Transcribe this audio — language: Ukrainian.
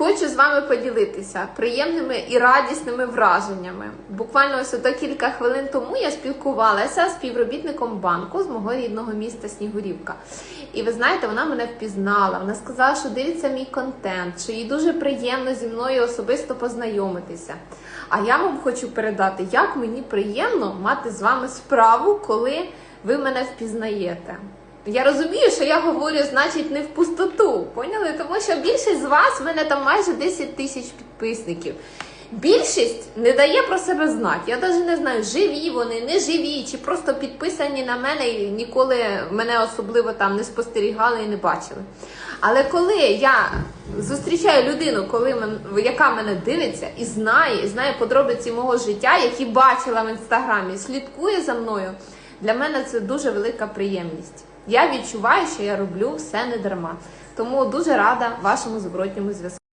Хочу з вами поділитися приємними і радісними враженнями. Буквально ось ото кілька хвилин тому я спілкувалася з співробітником банку з мого рідного міста Снігурівка. І ви знаєте, вона мене впізнала. Вона сказала, що дивиться мій контент, що їй дуже приємно зі мною особисто познайомитися. А я вам хочу передати, як мені приємно мати з вами справу, коли ви мене впізнаєте. Я розумію, що я говорю, значить, не в пустоту. Поняли? Тому що більшість з вас, в мене там майже 10 тисяч підписників. Більшість не дає про себе знати. Я навіть не знаю, живі вони, не живі, чи просто підписані на мене і ніколи мене особливо там не спостерігали і не бачили. Але коли я зустрічаю людину, коли мен- яка мене дивиться і знає, і знає подробиці мого життя, які бачила в інстаграмі, слідкує за мною, для мене це дуже велика приємність. Я відчуваю, що я роблю все не дарма. Тому дуже рада вашому зворотньому зв'язку.